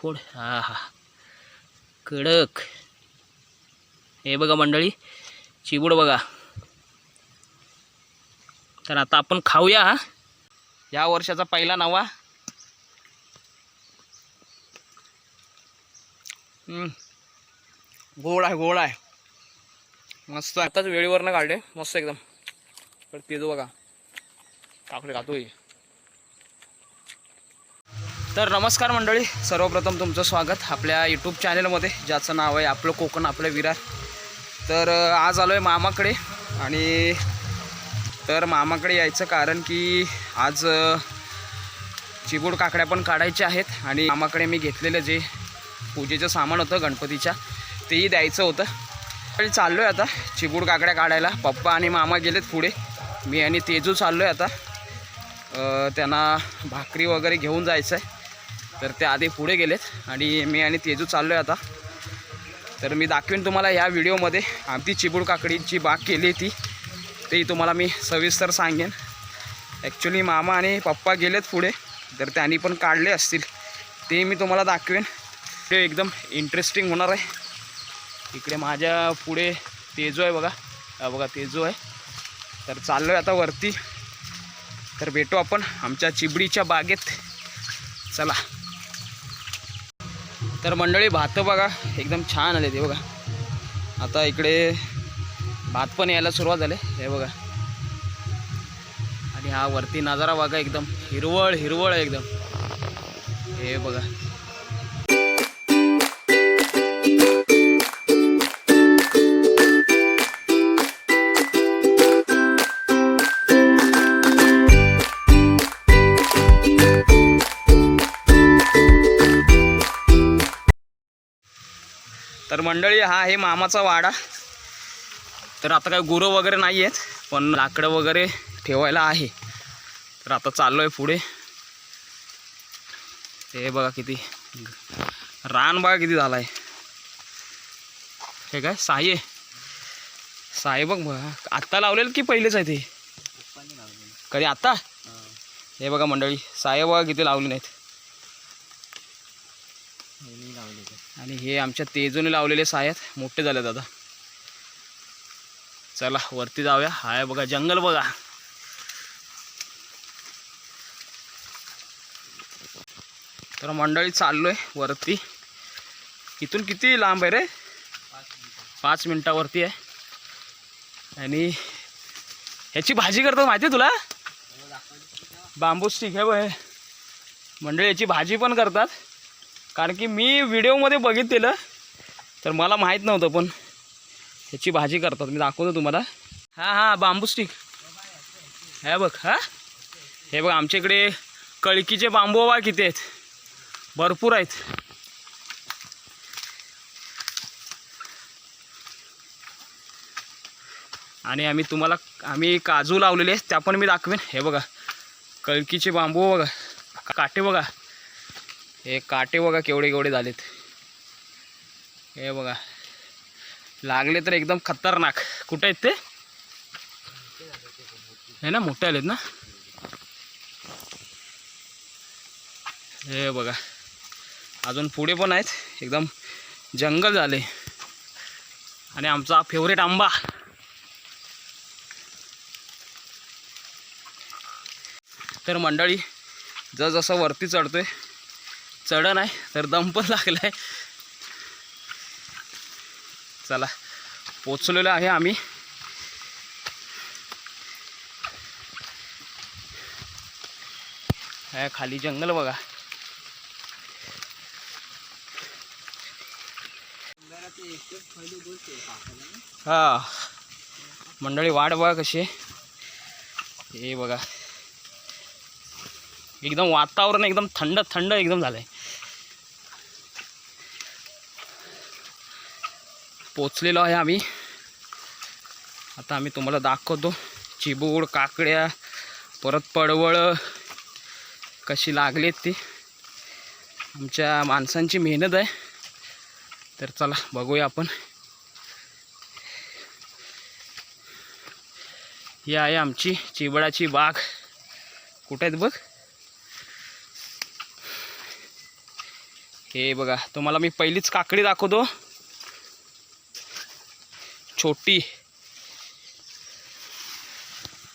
फोड हा हा. कडक. हे बघा मंडळी चिबूड बघा. तर आता आपण खाऊया हा. या वर्षाचा पहिला नवा. हम्म. गोड आहे गोड आहे. मस्त आताच वेळेवरनं काढले मस्त एकदम. तर तेजो बघा. काकडे खातोय. तर नमस्कार मंडळी सर्वप्रथम तुमचं स्वागत आपल्या यूट्यूब चॅनलमध्ये ज्याचं नाव आहे आपलं कोकण आपलं विरार. तर आज आलो आहे मामाकडे आणि तर मामाकडे यायचं कारण की आज चिबूड काकड्या पण काढायच्या आहेत आणि मामाकडे मी घेतलेलं जे पूजेचं सामान होतं गणपतीच्या तेही द्यायचं होतं. तर चाललो आहे आता चिबूड काकड्या काढायला. पप्पा आणि मामा गेलेत पुढे. मी आणि तेजू चाललो आहे आता त्यांना भाकरी वगैरे घेऊन जायचं आहे तर ते आधी पुढे गेलेत. आणि मी आणि तेजू चाललो आहे आता. तर मी दाखवेन तुम्हाला ह्या व्हिडिओमध्ये आमची चिबूड काकडीची बाग केली ती तेही तुम्हाला मी सविस्तर सांगेन. ॲक्च्युली मामा आणि पप्पा गेलेत पुढे तर त्यांनी पण काढले असतील. ते मी तुम्हाला दाखवेन. ते एकदम इंटरेस्टिंग होणार आहे. इकडे माझ्या पुढे तेजू आहे बघा. बघा तेजू आहे. तर चाललो आहे आता वरती. तर भेटू आपण आमच्या चिबडीच्या बागेत. चला. तर मंडळी भात बघा एकदम छान आले ते बघा. आता इकडे भात पण यायला सुरुवात झाले हे बघा. आणि हा वरती नजारा बघा एकदम हिरवळ हिरवळ एकदम. हे बघा. तर मंडळी हा आहे मामाचा वाडा. तर आता काय गुरं वगैरे नाही आहेत पण लाकडं वगैरे ठेवायला आहे. तर आता चाललो आहे पुढे. हे बघा किती रान बघा किती झाला आहे हे काय साये साये बघ बघा. आत्ता लावलेलं की पहिलेच आहे ते? कधी आत्ता? हे. बघा मंडळी साये बघा किती लावले नाहीत. आणि हे आमच्या तेजूने लावलेले सायात मोठे झाले दादा. चला वरती जाऊया. हाय बघा जंगल बघा. तर मंडळी चाललोय वरती. इथून किती लांब आहे रे? पाच मिनिटावरती आहे. आणि ह्याची भाजी करतात माहिती आहे तुला? बांबू स्टिक आहे मंडळी याची भाजी पण करतात. कारण की मी व्हिडिओमध्ये बघितलेलं तर मला माहीत नव्हतं पण ह्याची भाजी करतात. मी दाखवतो तुम्हाला. हां हां बांबू स्टिक हे बघ हां. हे बघ आमच्या इकडे कळकीचे बांबू बा किती आहेत. भरपूर आहेत. आणि आम्ही तुम्हाला आम्ही काजू लावलेले आहेत त्या पण मी दाखवेन. हे बघा कळकीचे बांबू बघा काटे बघा. हे काटे बघा केवढे केवढे झालेत. हे बघा. लागले तर एकदम खतरनाक. कुठे आहेत ते? हे ना मोठे आलेत ना? हे बघा. अजून पुढे पण आहेत. एकदम जंगल झाले. आणि आमचा फेवरेट आंबा. तर मंडळी जसं वरती चढतोय चढण आहे तर दम पण लागलाय. चला पोचलेलो आहे आम्ही. खाली जंगल बघा. हा मंडळी वाट बघा कशी आहे. हे बघा. एकदम वातावरण एकदम थंड थंड एकदम झालंय. पोचलेलो आहे आम्ही. आता आम्ही तुम्हाला दाखवतो. चिबूड काकड्या परत पडवळ कशी लागलीत ती. आमच्या माणसांची मेहनत आहे. तर चला बघूया आपण. ही आहे आमची चिबडाची बाग. कुठे आहेत बघ? हे बघा तुम्हाला मी पहिलीच काकडी दाखवतो. छोटी.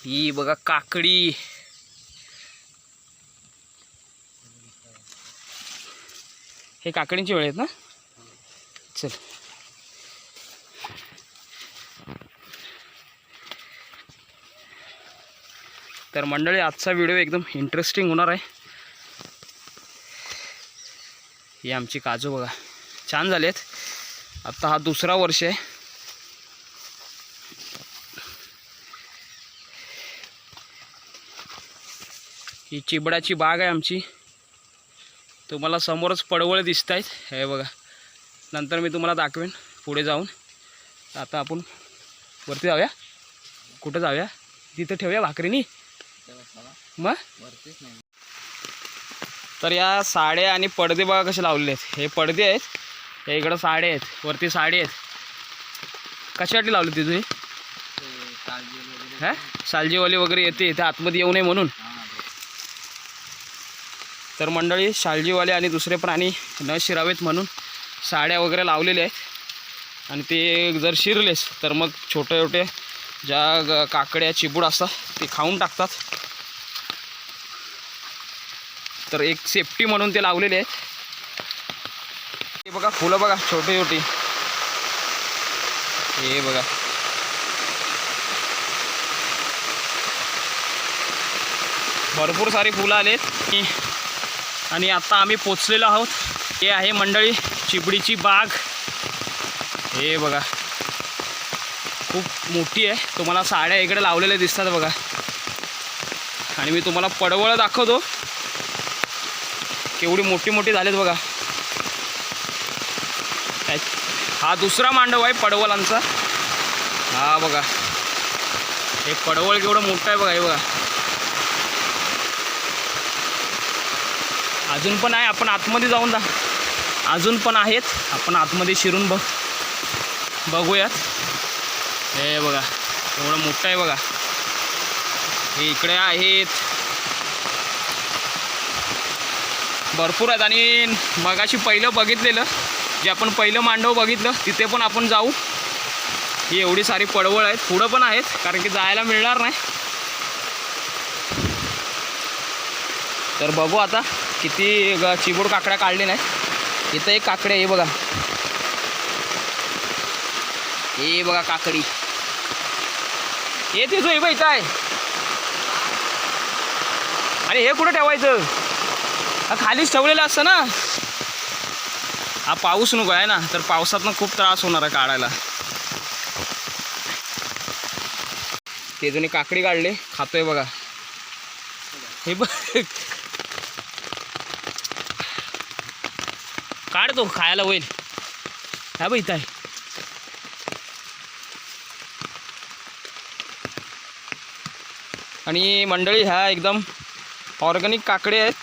ही बघा काकडी. हे काकडींची वेळ आहेत ना? चल. तर मंडळी आजचा व्हिडिओ एकदम इंटरेस्टिंग होणार आहे. ही आमची काजू बघा. छान झाले आहेत आत्ता हा दुसरा वर्ष आहे. ही चिबडाची बाग आहे आमची. तुम्हाला समोरच पडवळ दिसत आहेत हे बघा. नंतर मी तुम्हाला दाखवेन पुढे जाऊन. आता आपण वरती जाऊया. कुठं जाऊया? तिथं ठेवूया भाकरीनी. मग तर या साड्या आणि पडदे बघा कसे लावलेले आहेत. हे पडदे आहेत. हे इकडं साड्या आहेत. वरती साडी आहेत. कशासाठी लावली ती तुझी हा? सालजीवाली वगैरे येते. इथे आतमध्ये येऊ नये म्हणून. तर मंडळी शालजीवाले आणि दुसरे प्राणी न शिरावेत म्हणून साड्या वगैरे लावलेल्या आहेत. आणि ते जर शिरलेस तर मग छोटे छोटे ज्या ग- काकड्या चिबूड असतात ते खाऊन टाकतात. तर एक सेफ्टी म्हणून ते लावलेले आहेत. हे बघा फुलं बघा छोटी छोटी. हे बघा. भरपूर सारी फुलं आलेत. आणि आता आम्ही पोचलेलो आहोत. हे आहे मंडळी चिबडीची बाग. हे बघा. खूप मोठी आहे. तुम्हाला साड्या इकडे लावलेल्या दिसतात बघा. आणि मी तुम्हाला पडवळ दाखवतो. केवढी मोठी मोठी झालेत बघा. हा दुसरा मांडव आहे पडवलांचा. हा बघा. हे पडवळ केवढं मोठं आहे बघा हे बघा. अजून पण आहे आपण आतमध्ये जाऊन जा. अजून पण आहेत आपण आतमध्ये शिरून बघ. बघूयात. हे बघा एवढं मोठं आहे बघा. हे इकडे आहेत. भरपूर आहेत आणि मगाशी पहिलं बघितलेलं जे आपण पहिलं मांडव बघितलं तिथे पण आपण जाऊ. ही एवढी सारी पडवळ आहेत पुढं पण आहेत कारण की जायला मिळणार नाही. तर बघू आता. किती ग- चिबूड काकड्या काढली नाही. इथं एक काकडी आहे हे बघा. हे बघा काकडी. हे तिथं हे बघ इथं आहे. आणि हे कुठं ठेवायचं? हा खालीच ठेवलेलं असतं ना. हा पाऊस नको आहे ना तर पावसातनं खूप त्रास होणार आहे काढायला. ते जुनी काकडी काढले खातोय बघा. हे बघ तो खायला होईल. हा बघ इथं आहे आणि मंडळी ह्या एकदम ऑर्गॅनिक काकडे आहेत.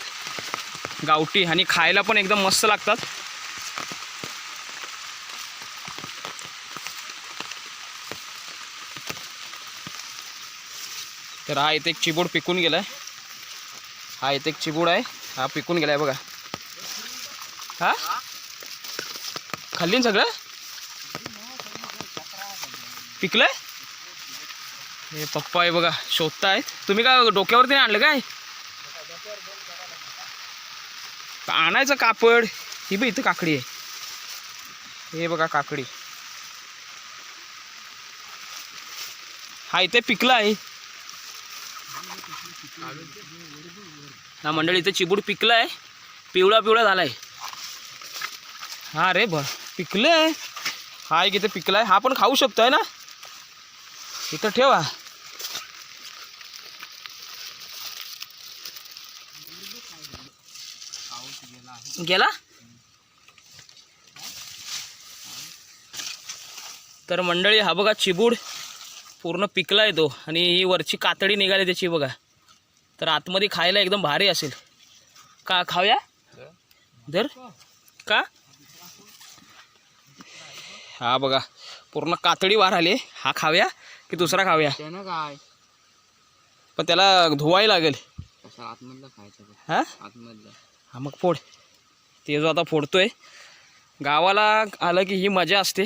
गावठी आणि खायला पण एकदम मस्त लागतात. तर हा इथे एक चिबूड पिकून गेलाय. हा इथे एक चिबूड आहे. हा पिकून गेलाय बघा. हा? खाल्ली ना सगळं? पिकलंय? हे पप्पा आहे बघा शोधताय तुम्ही काय डोक्यावरती नाही आणलं काय? आणायचं कापड. ही बघ इथं काकडी आहे. हे बघा काकडी. हा इथे पिकला आहे हा मंडळी इथे चिबूड पिकला आहे पिवळा पिवळा झालाय. हा रे ब पिकलंय? हा एक इथे पिकलाय? हा पण खाऊ शकतोय ना? इथं ठेवा. गेला? तर मंडळी हा बघा चिबूड पूर्ण पिकला आहे तो आणि ही वरची कातडी निघाली त्याची बघा. तर आतमध्ये खायला एकदम भारी असेल. का खाऊया? धर. का? हा बघा पूर्ण कातडी वार आली. हा खाऊया की दुसरा खाऊया? त्यानं काय? पण त्याला धुवायला लागेल. कसं आतमधलं खायचं बघ. हा? आतमधलं. हा मग फोड. ते जो आता फोडतोय गावाला आलं की ही मजा असते.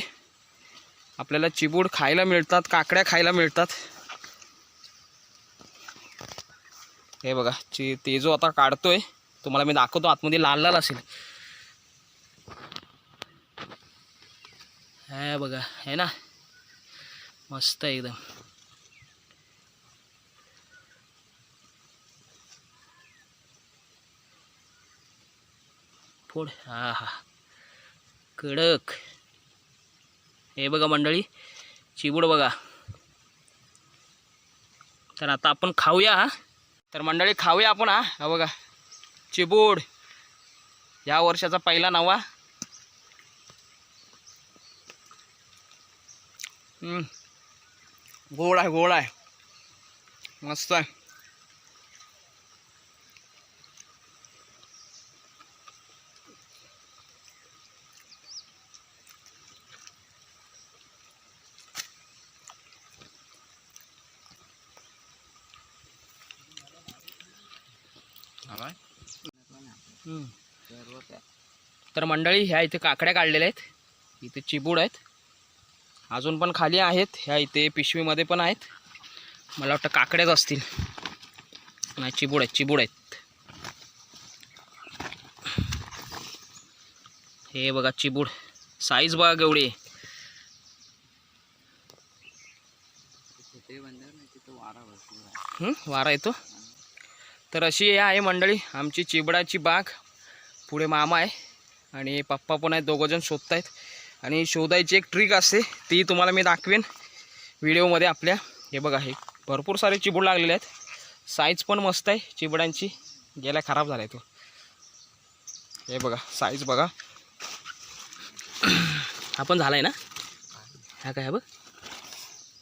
आपल्याला चिबूड खायला मिळतात काकड्या खायला मिळतात. हे बघा ची ते जो आता काढतोय तुम्हाला मी दाखवतो आतमध्ये लाल लाल असेल. हे बघा हे ना. मस्त आहे एकदम. फोड हा हा. कडक. हे बघा मंडळी चिबूड बघा. तर आता आपण खाऊया हा. तर मंडळी खाऊया आपण हा. हा बघा चिबूड. या वर्षाचा पहिला नवा गोड आहे गोड आहे. मस्त आहे. तर मंडळी ह्या इथे काकड्या काढलेल्या आहेत. इथे चिबूड आहेत. अजून पण खाली आहेत. ह्या इथे पिशवीमध्ये पण आहेत. मला वाटतं काकड्याच असतील. नाही चिबूड आहेत चिबूड आहेत. हे बघा चिबूड. साईज बघा केवढी वारा येतो? तर अशी हे आहे मंडळी आमची चिबडाची बाग. पुढे मामा आहे आणि पप्पा पण आहेत दोघंजण शोधत आहेत आणि शोधायची एक ट्रिक असते ती तुम्हाला मी दाखवेन. व्हिडिओमध्ये आपल्या हे बघा हे भरपूर सारे चिबूड लागलेले आहेत. साईज पण मस्त आहे चिबड्यांची गेल्या खराब झाला तो. हे बघा साईज बघा. हा पण झाला आहे ना? हा काय बघ.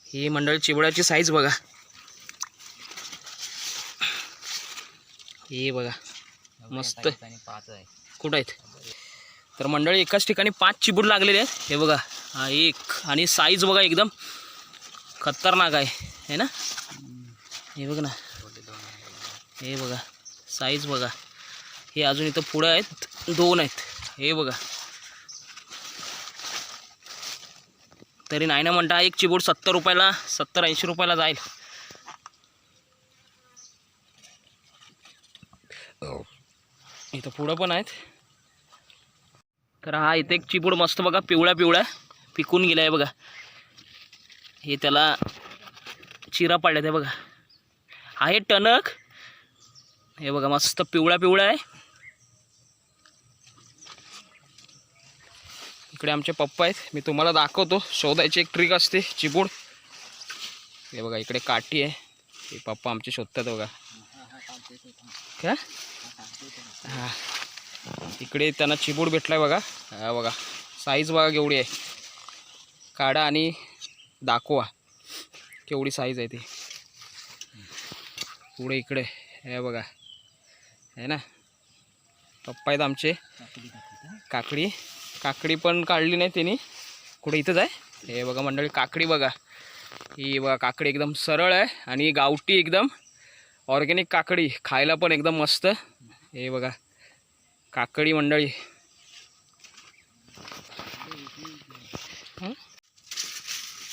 ही मंडळी चिबड्याची साईज बघा. हे बघा. मस्त कुठं आहेत? तर मंडळी एकाच ठिकाणी पाच चिबूड लागलेले आहेत. हे बघा हा एक आणि साईज बघा एकदम खतरनाक आहे. है ना? हे बघ ना. हे बघा साईज बघा. हे अजून इथं पुढं आहेत. दोन आहेत. हे बघा. तरी नाही ना म्हणता एक चिबूड सत्तर रुपयाला सत्तर ऐंशी रुपयाला जाईल. इथं पुढं पण आहेत. तर हा इथे एक चिपूड मस्त बघा पिवळ्या पिवळ्या पिकून गेला आहे बघा. हे त्याला चिरा पाडल्यात आहे बघा. आहे टणक. हे बघा मस्त पिवळा पिवळा आहे. इकडे आमचे पप्पा आहेत. मी तुम्हाला दाखवतो. शोधायची एक ट्रिक असते चिपूड हे बघा इकडे काठी आहे. हे पप्पा आमचे शोधतात बघा. काय? हा. इकडे त्यांना चिबूड भेटलाय बघा. हा बघा. साईज बघा केवढी आहे. काढा आणि दाखवा. केवढी साईज आहे ती. पुढे इकडे. हे बघा. आहे ना. पप्पा आहेत आमचे. काकडी. काकडी पण काढली नाही त्यांनी. कुठे इथंच आहे? हे बघा मंडळी काकडी बघा. ही बघा काकडी एकदम सरळ आहे आणि गावठी एकदम ऑर्गॅनिक काकडी. खायला पण एकदम मस्त. हे बघा. काकडी मंडळी.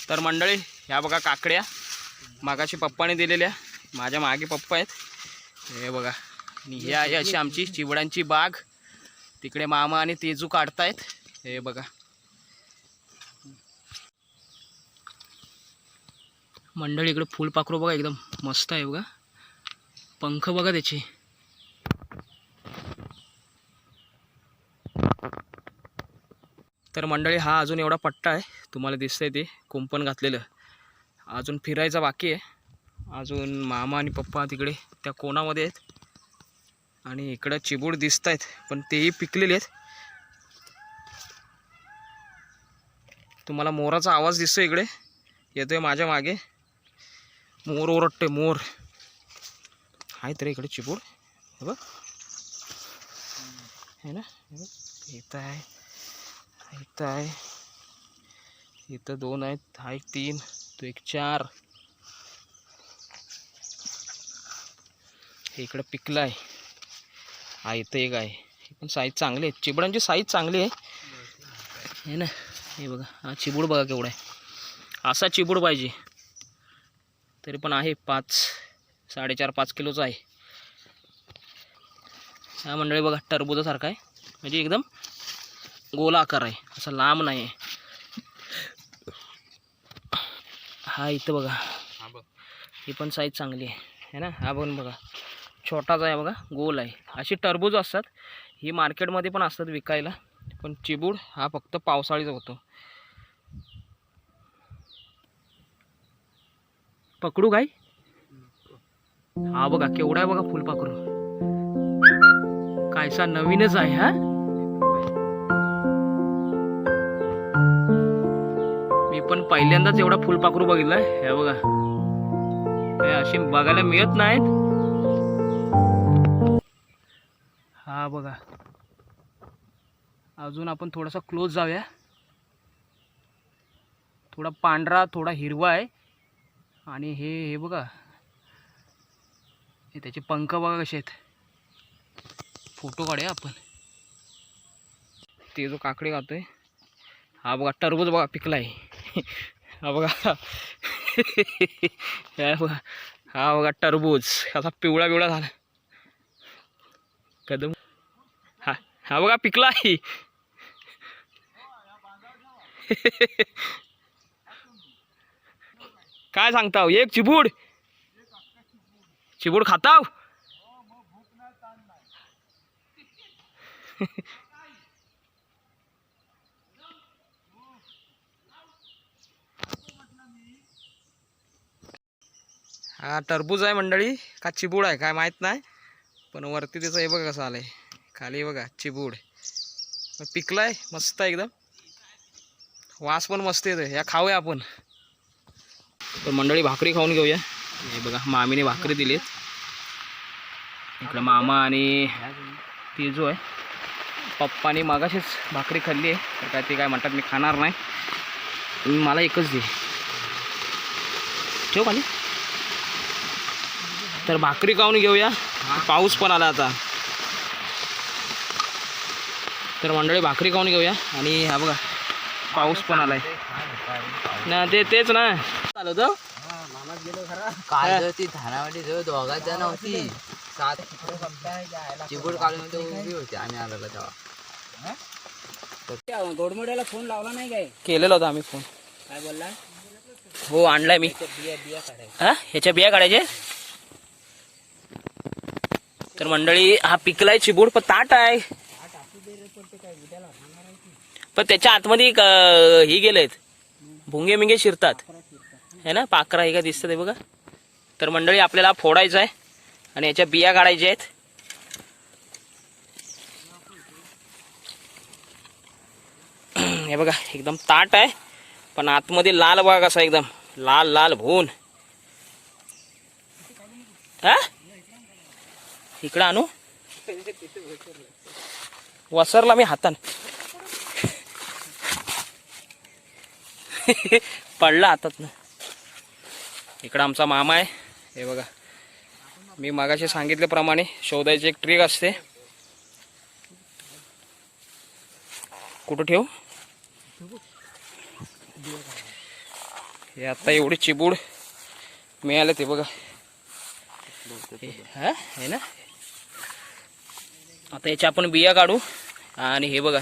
तर मंडळी ह्या बघा काकड्या. मागाशी पप्पाने दिलेल्या. माझ्या मागे पप्पा आहेत. हे बघा. आणि ही आहे अशी आमची चिवडांची बाग. तिकडे मामा आणि तेजू काढतायत. हे बघा. मंडळी इकडे फुलपाखरू बघा एकदम मस्त आहे बघा. पंख बघा त्याचे. तर मंडळी हा अजून एवढा पट्टा आहे. तुम्हाला दिसतंय ते कुंपण घातलेलं. अजून फिरायचा बाकी आहे. अजून मामा आणि पप्पा तिकडे त्या कोणामध्ये आहेत? आणि इकडं चिबूड दिसत आहेत पण तेही पिकलेले आहेत. तुम्हाला मोराचा आवाज दिसतो इकडे. येतोय माझ्या मागे. मोर ओरडते मोर. आहेत रे इकडे चिबूड. हे बघ. है ना इथं आहे इथं आहे इथं दोन आहेत. हा एक तीन तो एक चार. इकडं पिकलं आहे हा इथं एक आहे. हे पण साईज चांगली आहे चिबडांची साईज चांगली आहे. हे ना हे बघा. हा चिबूड बघा केवढा आहे. असा चिबूड पाहिजे. तरी पण आहे पाच साडेचार पाच किलोचा आहे. हा मंडळी बघा टरबुजासारखा आहे. म्हणजे एकदम गोल आकार आहे. असा लांब नाही आहे हा इथं बघा. ही पण साईज चांगली आहे. है ना? हा पण बघा. छोटाच आहे बघा. गोल आहे. अशी टरबूज असतात. ही मार्केटमध्ये पण असतात विकायला. पण चिबूड हा फक्त पावसाळीचा होतो. पकडू काय? हा बघा. केवढा आहे बघा फुलपाखरू. कायसा नवीनच आहे हा? मी पण पहिल्यांदाच एवढा फुलपाखरू बघितलाय. हे बघा. हे असे बघायला मिळत नाहीत. हा बघा. अजून आपण थोडासा क्लोज जाऊया. थोडा पांढरा थोडा हिरवा आहे. आणि हे हे बघा. हे त्याचे पंख बघा कसे आहेत. फोटो काढूया आपण. ते जो काकडे खातोय हा बघा टरबूज बघा पिकला आहे हा बघा. हा बघा. टरबूज. असा पिवळा पिवळा झाला. कदम हा हा बघा पिकला आहे काय सांगताव? एक चिबूड. चिबूड खाताव? हा टरबूज आहे मंडळी. का चिबूड आहे काय माहीत नाही. पण वरती त्याचं हे बघा कसं आलंय. खाली बघा चिबूड. पिकलाय मस्त आहे एकदम. वास पण मस्त येतो या खाऊया आपण. तर मंडळी भाकरी खाऊन घेऊया. हे बघा मामीने भाकरी दिलीत. इकडं मामा आणि तेजू आहे. पप्पानी मागाशीच भाकरी खाल्ली आहे. तर काय ते काय म्हणतात मी खाणार नाही. तुम्ही मला एकच दे. ठेव खाली? तर भाकरी खाऊन घेऊया. पाऊस पण आला आता. तर मंडळी भाकरी खाऊन घेऊया. आणि हा बघा पाऊस पण आलाय. ना ते तेच ना. चालू तो. काल ती धानावाडी जवळ दोघात जण होती. सात चिबूड काढून तो उभी होती. आम्ही आलेलो तेव्हा. गोडमोड्याला फोन लावला नाही काय? केलेला होता आम्ही फोन. काय बोलला? हो आणलाय मी. बिया बिया काढायच्या. हा? ह्याच्या बिया काढायचे? तर मंडळी हा पिकलाय चिबूड पण ताट आहे. पण त्याच्या आतमध्ये ही गेलेत. भुंगे मिंगे शिरतात. है ना पाखरा हे का दिसतं ते बघा. तर मंडळी आपल्याला फोडायचं आहे आणि याच्या बिया काढायच्या आहेत. हे बघा एकदम ताट आहे. पण आतमध्ये लाल बघा कसा एकदम. लाल लाल भून. हा? इकडं आणू. वसरला मी हातान. पडला हातात ना इकडं आमचा मामा आहे. हे बघा. मी मागाशी सांगितल्याप्रमाणे शोधायची एक ट्रिक असते. कुठं ठेवू? हे आता एवढी चिबूड मिळाले ते बघा. हे ना? आता याच्या आपण बिया काढू. आणि हे बघा.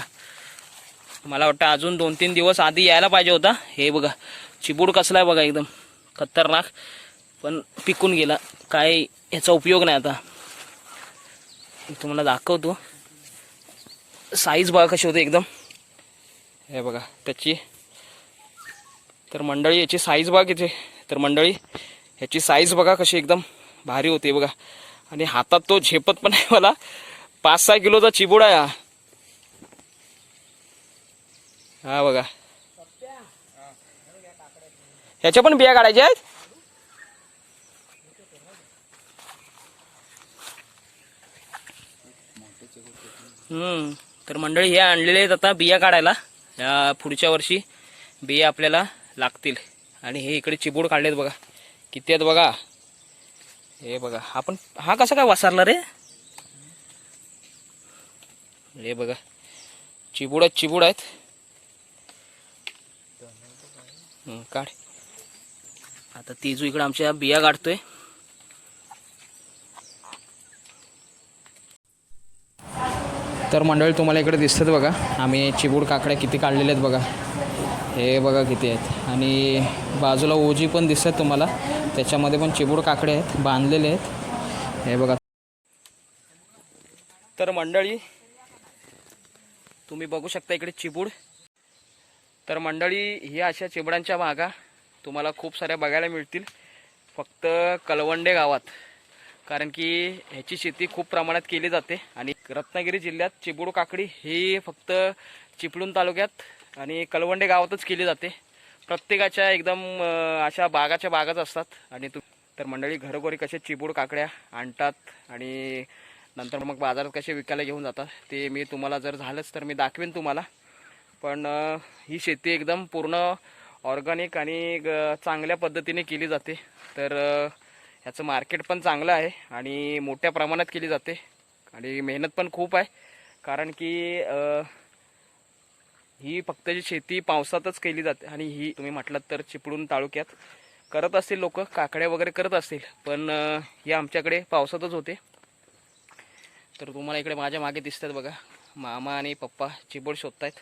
मला वाटतं अजून दोन तीन दिवस आधी यायला पाहिजे होता. हे बघा. चिबूड कसला आहे बघा एकदम. खतरनाक. पण पिकून गेला. काय याचा उपयोग नाही आता. तुम्हाला दाखवतो. साईज बघा कशी होते एकदम. हे बघा. त्याची. तर मंडळी याची साईज बघा किती. तर मंडळी ह्याची साईज बघा कशी एकदम भारी होते बघा. आणि हातात तो झेपत पण आहे मला. पाच सहा किलोचा चिबूड आहे हा. हा बघा. ह्याच्या पण बिया काढायच्या आहेत? हम्म तर मंडळी हे आणलेले आहेत आता बिया काढायला. या पुढच्या वर्षी बिया आपल्याला लागतील. आणि हे इकडे चिबूड काढलेत बघा. किती आहेत बघा. हे बघा. आपण हा कसा काय वासारला रे? हे बघा. चिबूड आहेत चिबूड आहेत. काढ. आता तेजू इकडे आमच्या बिया काढतोय तर मंडळी तुम्हाला इकडे दिसतात बघा. आम्ही चिबूड काकड्या किती काढलेल्या आहेत बघा. हे बघा किती आहेत. आणि बाजूला ओजी पण दिसतात तुम्हाला. त्याच्यामध्ये पण चिबूड काकडे आहेत बांधलेले आहेत. हे बघा. तर मंडळी तुम्ही बघू शकता इकडे चिबूड. तर मंडळी ही अशा चिबडांच्या बागा तुम्हाला खूप साऱ्या बघायला मिळतील. फक्त कलवंडे गावात. कारण की ह्याची शेती खूप प्रमाणात केली जाते. आणि रत्नागिरी जिल्ह्यात चिबूड काकडी ही फक्त चिपळूण तालुक्यात आणि कलवंडे गावातच केली जाते. प्रत्येकाच्या एकदम अशा बागाच्या बागाच असतात. आणि तू तर मंडळी घरोघरी कसे चिबूड काकड्या आणतात आणि नंतर मग बाजारात कसे विकायला घेऊन जातात ते मी तुम्हाला जर झालंच तर मी दाखवेन तुम्हाला. पण ही शेती एकदम पूर्ण ऑर्गॅनिक आणि ग- चांगल्या पद्धतीने केली जाते. तर ह्याचं मार्केट पण चांगलं आहे आणि मोठ्या प्रमाणात केली जाते. आणि मेहनत पण खूप आहे. कारण की ही फक्त जी शेती पावसातच केली जाते आणि ही तुम्ही म्हटलात तर चिपळूण तालुक्यात करत असतील लोक काकड्या वगैरे करत असतील. पण हे आमच्याकडे पावसातच होते. तर तुम्हाला इकडे माझ्या मागे दिसतात बघा. मामा आणि पप्पा चिबोड शोधतायत.